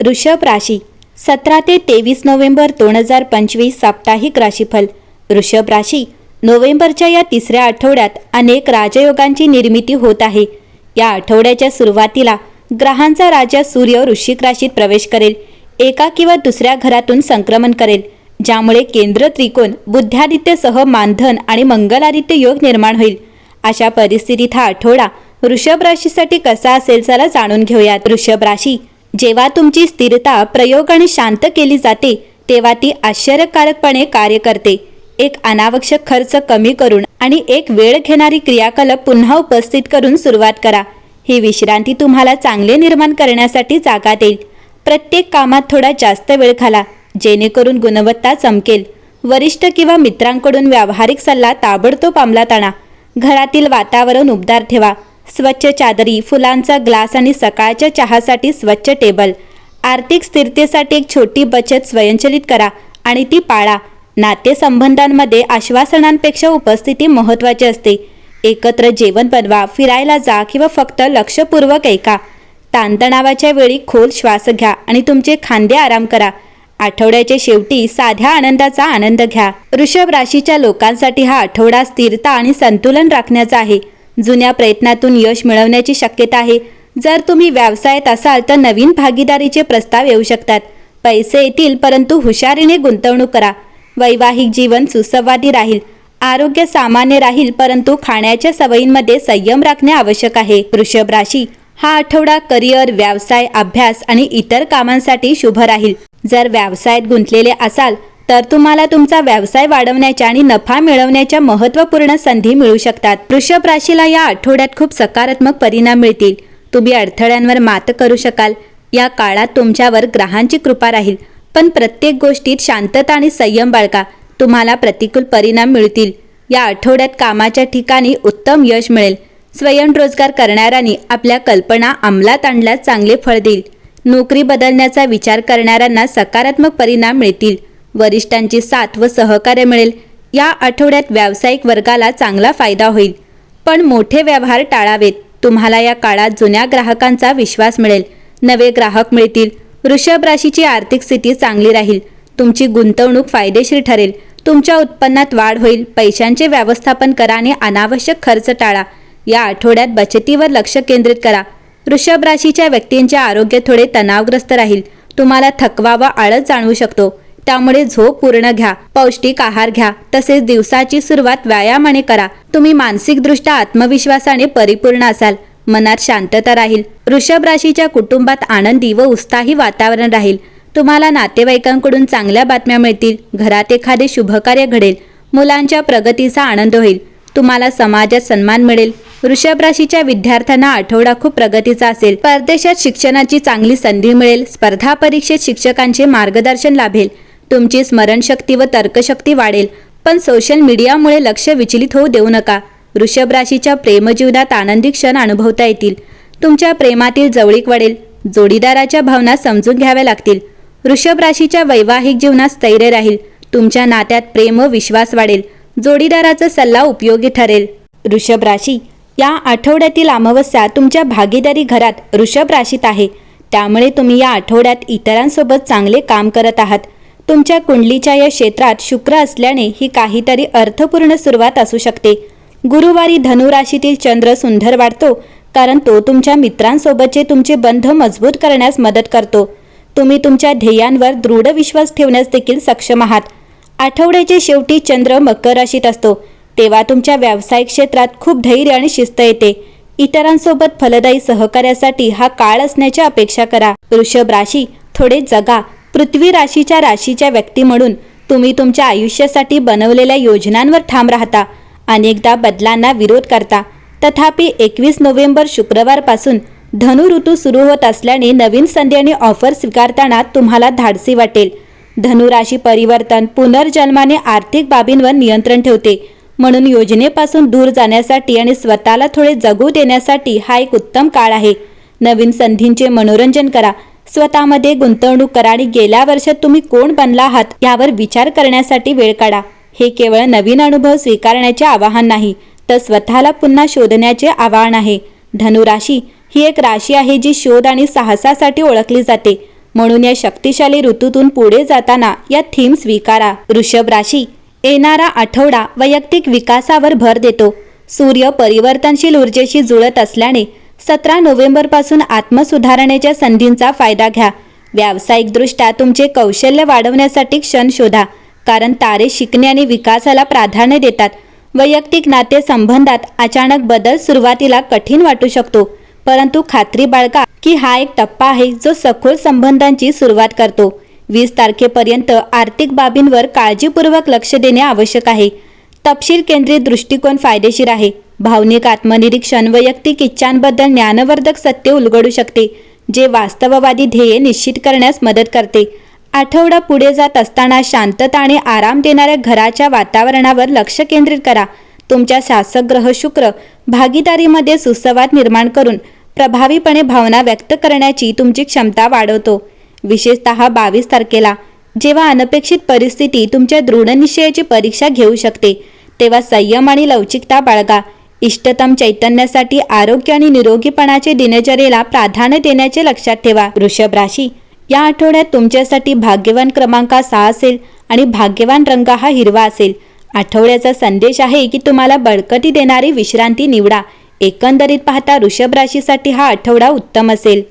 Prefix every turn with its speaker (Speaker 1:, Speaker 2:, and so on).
Speaker 1: ऋषभ राशी सतरा ते तेवीस नोव्हेंबर दोन हजार पंचवीस साप्ताहिक राशीफल. ऋषभ राशी नोव्हेंबरच्या या तिसऱ्या आठवड्यात अनेक राजयोगांची निर्मिती होत आहे. या आठवड्याच्या सुरुवातीला ग्रहांचा राजा सूर्य वृश्चिक राशीत प्रवेश करेल एका किंवा दुसऱ्या घरातून संक्रमण करेल ज्यामुळे केंद्र त्रिकोण बुद्ध्यादित्यसह मानधन आणि मंगलादित्य योग निर्माण होईल. अशा परिस्थितीत हा आठवडा वृषभ राशीसाठी कसा असेल चला जाणून घेऊयात. वृषभ राशी जेव्हा तुमची स्थिरता प्रयोग आणि शांत केली जाते तेव्हा ती आश्चर्यकारकपणे कार्य करते. एक अनावश्यक खर्च कमी करून आणि एक वेळ घेणारी क्रियाकलाप पुन्हा उपस्थित करून सुरुवात करा. ही विश्रांती तुम्हाला चांगले निर्माण करण्यासाठी जागा देईल. प्रत्येक कामात थोडा जास्त वेळ घाला जेणेकरून गुणवत्ता चमकेल. वरिष्ठ किंवा मित्रांकडून व्यावहारिक सल्ला ताबडतोब अंमलात आणा. घरातील वातावरण उबदार ठेवा. स्वच्छ चादरी फुलांचा ग्लास आणि सकाळच्या चहासाठी स्वच्छ टेबल. आर्थिक स्थिरतेसाठी एक छोटी बचत स्वयंचलित करा आणि ती पाळा. नातेसंबंधांमध्ये आश्वासनांपेक्षा उपस्थिती महत्त्वाची असते. एकत्र जेवण बनवा फिरायला जा किंवा फक्त लक्षपूर्वक ऐका. ताणतणावाच्या वेळी खोल श्वास घ्या आणि तुमचे खांदे आराम करा. आठवड्याच्या शेवटी साध्या आनंदाचा आनंद घ्या. वृषभ राशीच्या लोकांसाठी हा आठवडा स्थिरता आणि संतुलन राखण्याचा आहे. जुन्या प्रयत्नातून यश मिळवण्याची शक्यता आहे. जर तुम्ही व्यवसायात असाल तर नवीन भागीदारीचे प्रस्ताव येऊ शकतात. पैसे येतील परंतु हुशारीने गुंतवणूक करा. वैवाहिक जीवन सुसंवादी राहील. आरोग्य सामान्य राहील परंतु खाण्याच्या सवयींमध्ये संयम राखणे आवश्यक आहे. वृषभ राशी हा आठवडा करिअर व्यवसाय अभ्यास आणि इतर कामांसाठी शुभ राहील. जर व्यवसायात गुंतलेले असाल तर तुम्हाला तुमचा व्यवसाय वाढवण्याच्या आणि नफा मिळवण्याच्या महत्त्वपूर्ण संधी मिळू शकतात. वृषभ राशीला या आठवड्यात खूप सकारात्मक परिणाम मिळतील. तुम्ही अडथळ्यांवर मात करू शकाल. या काळात तुमच्यावर ग्रहांची कृपा राहील. पण प्रत्येक गोष्टीत शांतता आणि संयम बाळगा. तुम्हाला प्रतिकूल परिणाम मिळतील. या आठवड्यात कामाच्या ठिकाणी उत्तम यश मिळेल. स्वयंरोजगार करणाऱ्यांनी आपल्या कल्पना अंमलात आणल्यास चांगले फळ देईल. नोकरी बदलण्याचा विचार करणाऱ्यांना सकारात्मक परिणाम मिळतील. वरिष्ठांची साथ व सहकार्य मिळेल. या आठवड्यात व्यावसायिक वर्गाला चांगला फायदा होईल. पण मोठे व्यवहार टाळावेत. तुम्हाला या काळात जुन्या ग्राहकांचा विश्वास मिळेल. नवे ग्राहक मिळतील. वृषभ राशीची आर्थिक स्थिती चांगली राहील. तुमची गुंतवणूक फायदेशीर ठरेल. तुमच्या उत्पन्नात वाढ होईल. पैशांचे व्यवस्थापन करा आणि अनावश्यक खर्च टाळा. या आठवड्यात बचतीवर लक्ष केंद्रित करा. वृषभ राशीच्या व्यक्तींचे आरोग्य थोडे तणावग्रस्त राहील. तुम्हाला थकवा व आळस जाणवू शकतो. त्यामुळे झोप पूर्ण घ्या पौष्टिक आहार घ्या तसेच दिवसाची सुरुवात व्यायामाने करा. तुम्ही मानसिकदृष्ट्या आत्मविश्वासाने परिपूर्ण असाल. मनात शांतता राहील. वृषभ राशीच्या कुटुंबात आनंदी व उत्साही वातावरण राहील. तुम्हाला नातेवाईकांकडून चांगल्या बातम्या मिळतील. घरात एखादे शुभकार्य घडेल. मुलांच्या प्रगतीचा आनंद होईल. तुम्हाला समाजात सन्मान मिळेल. वृषभ राशीच्या विद्यार्थ्यांना आठवडा खूप प्रगतीचा असेल. परदेशात शिक्षणाची चांगली संधी मिळेल. स्पर्धा परीक्षेत शिक्षकांचे मार्गदर्शन लाभेल. तुमची स्मरणशक्ती व तर्कशक्ती वाढेल. पण सोशल मीडियामुळे लक्ष विचलित होऊ देऊ नका. वृषभ राशीच्या प्रेमजीवनात आनंदी क्षण अनुभवता येतील. तुमच्या प्रेमातील जवळीक वाढेल. जोडीदाराच्या भावना समजून घ्याव्या लागतील. वृषभ राशीच्या वैवाहिक जीवनात स्थैर्य राहील. तुमच्या नात्यात प्रेम व विश्वास वाढेल. जोडीदाराचा सल्ला उपयोगी ठरेल. वृषभ राशी या आठवड्यातील अमावस्या तुमच्या भागीदारी घरात वृषभ राशीत आहे. त्यामुळे तुम्ही या आठवड्यात इतरांसोबत चांगले काम करत आहात. तुमच्या कुंडलीच्या या क्षेत्रात शुक्र असल्याने ही काहीतरी अर्थपूर्ण सुरुवात असू शकते. गुरुवारी धनुराशीतील चंद्र सुंदर वाढतो कारण तो तुमच्या मित्रांसोबतचे तुमचे बंध मजबूत करण्यास मदत करतो. तुम्ही तुमच्या ध्येयांवर दृढ विश्वास ठेवण्यास देखील सक्षम आहात. आठवड्याच्या शेवटी चंद्र मकर राशीत असतो तेव्हा तुमच्या व्यावसायिक क्षेत्रात खूप धैर्य आणि शिस्त येते. इतरांसोबत फलदायी सहकार्यासाठी हा काळ असण्याची अपेक्षा करा. वृषभ राशी थोडे जगा. पृथ्वी राशीच्या राशीच्या व्यक्ती म्हणून तुम्ही तुमच्या आयुष्यासाठी बनवलेल्या योजनांवर ठाम राहता. अनेकदा बदलांना विरोध करता. तथापि एकवीस नोव्हेंबर शुक्रवारपासून धनु ऋतू सुरू होत असल्याने नवीन संधी आणि ऑफर स्वीकारताना तुम्हाला धाडसी वाटेल. धनुराशी परिवर्तन पुनर्जन्माने आर्थिक बाबींवर नियंत्रण ठेवते. म्हणून योजनेपासून दूर जाण्यासाठी आणि स्वतःला थोडे जगू देण्यासाठी हा एक उत्तम काळ आहे. नवीन संधींचे मनोरंजन करा. स्वतःमध्ये गुंतवणूक करा आणि गेल्या वर्षात तुम्ही कोण बनला आहात यावर विचार करण्यासाठी वेळ काढा. हे केवळ नवीन अनुभव स्वीकारण्याचे आवाहन नाही तर स्वतःला पुन्हा शोधण्याचे आवाहन आहे. धनुराशी ही एक राशी आहे जी शोध आणि साहसासाठी ओळखली जाते. म्हणून या शक्तिशाली ऋतूतून पुढे जाताना या थीम स्वीकारा. वृषभ राशी येणारा आठवडा वैयक्तिक विकासावर भर देतो. सूर्य परिवर्तनशील ऊर्जेशी जुळत असल्याने सतरा नोव्हेंबरपासून आत्मसुधारणेच्या संधींचा फायदा घ्या. व्यावसायिकदृष्ट्या तुमचे कौशल्य वाढवण्यासाठी क्षण शोधा कारण तारे शिकणे आणि विकासाला प्राधान्य देतात. वैयक्तिक नाते संबंधात अचानक बदल सुरुवातीला कठीण वाटू शकतो परंतु खात्री बाळगा की हा एक टप्पा आहे जो सखोल संबंधांची सुरुवात करतो. वीस तारखेपर्यंत आर्थिक बाबींवर काळजीपूर्वक लक्ष देणे आवश्यक आहे. तपशील केंद्रित दृष्टिकोन फायदेशीर आहे. भावनिक आत्मनिरीक्षण वैयक्तिक इच्छांबद्दल ज्ञानवर्धक सत्य उलगडू शकते जे वास्तववादी ध्येय निश्चित करण्यास मदत करते. आठवडा पुढे जात असताना शांतता आणि आराम देणाऱ्या घराच्या वातावरणावर लक्ष केंद्रित करा. तुमच्या शासक ग्रह शुक्र भागीदारीमध्ये सुसंवाद निर्माण करून प्रभावीपणे भावना व्यक्त करण्याची तुमची क्षमता वाढवतो. विशेषतः बावीस तारखेला जेव्हा अनपेक्षित परिस्थिती तुमच्या दृढनिश्चयाची परीक्षा घेऊ शकते तेव्हा संयम आणि लवचिकता बाळगा. इष्टतम चैतन्यासाठी आरोग्य आणि निरोगीपणाचे दिनचर्येला प्राधान्य देण्याचे लक्षात ठेवा. वृषभ राशी. या आठवड्यात तुमच्यासाठी भाग्यवान क्रमांक सहा असेल आणि भाग्यवान रंग हा हिरवा असेल. आठवड्याचा संदेश आहे की तुम्हाला बळकटी देणारी विश्रांती निवडा. एकंदरीत पाहता वृषभ राशीसाठी हा आठवडा उत्तम असेल.